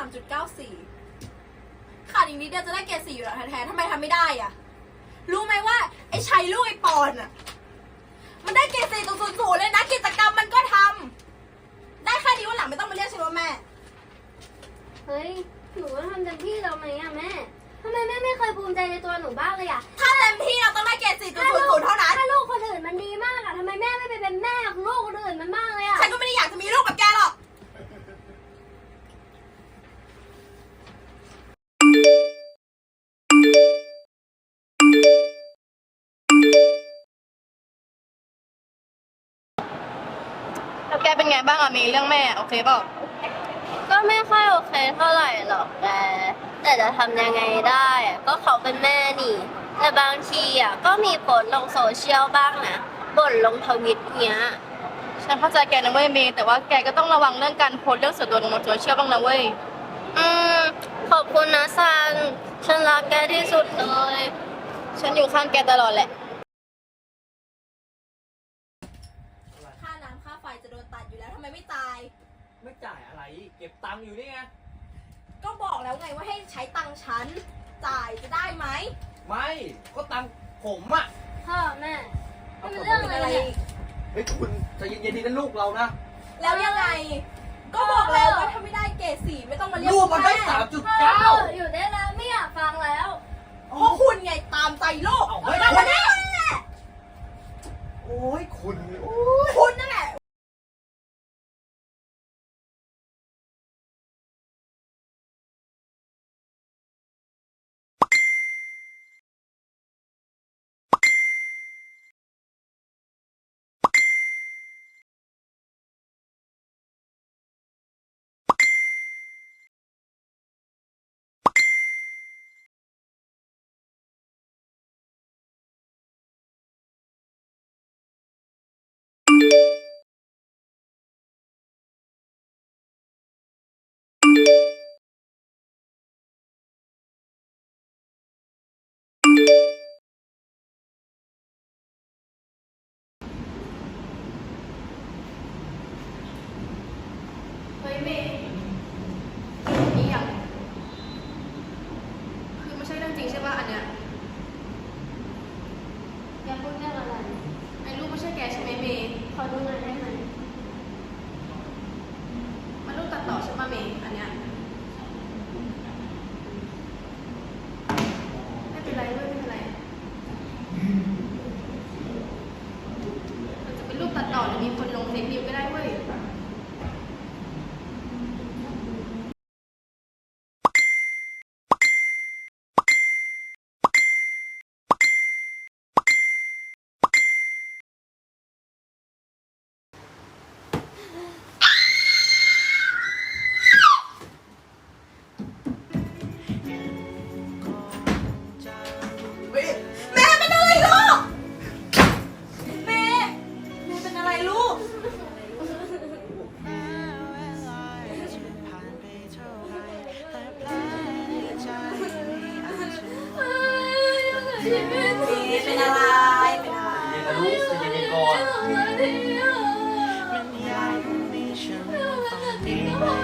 สามจุดเก้าสี่ขาดอีกนิดเดียวจะได้เกรดสี่อยู่แล้วแท้ๆทำไมทำไม่ได้อะรู้ไหมว่า ไอ้ชัยลูกไอ้ปอนอะมันได้เกรดสี่ตรงศูนย์ศูนย์เลยนะกิจกรรมมันก็ทำ ได้แค่นี้วันหลังไม่ต้องมาเรียกฉันว่าแม่ เฮ้ย หนูก็ทำเต็มที่แล้วไหมอะแม่ ทำไมแม่ไม่เคยภูมิใจในตัวหนูบ้างเลยอะถ้าเต็มที่เราต้องได้เกรดสี่ตรงศูนย์ศูนย์เท่านั้น ถ้าลูกคนอื่นมันดีมากอะทำไมแม่ไม่ไปเป็นแม่ของลูก กเป็นไงบ้างอะมีเรื่องแม่โอเคเปล่าก็ไม่ค่อยโอเคเท่าไหร่หรอกแกแต่จะทำยังไงได้อะก็เขาเป็นแม่นี่ แต่บางทีอะก็มีโพสต์ลงโซเชียลบ้างนะบ่นลงทวิตเนี้ย ฉันเข้าใจแกนะเว้ยเมย์แต่ว่าแกก็ต้องระวังเรื่องการโพสต์เรื่องส่วนตัวลงบนโซเชียลบ้างนะเว้ยอืมขอบคุณนะซันฉันรักแกที่สุดเลย ฉันอยู่ข้างแกตลอดแหละ ค่าน้ำค่าไฟจะโดนตัดอยู่แล้วทำไมไม่ ตาย ไม่จ่ายอะไร เก็บตังค์อยู่นี่ไง ก็บอกแล้วไงว่าให้ใช้ตังค์ฉัน จ่ายจะได้ไหมไม่ ก็ตังค์ผมอะพ่อแม่นี่มันเรื่องอะไรเนี่ยเฮ้ยคุณใจะเย็นๆดีนะลูกเรานะ แล้วยังไง ก็บอกแล้วว่าถ้าไม่ได้เกรดสี่ไม่ต้องมาเรียกลูกมันได้แสามจุดพ่อเก้าอยู่ได้แล้วไม่อยากฟังแล้วเพราะคุณไงตามใจโลกเอาเฮ้ยแเเป็นอะไร เป็นอะไรเย็นนะลูกใจะเย็นๆก่อนลูกใจะเย็นๆก่อนที่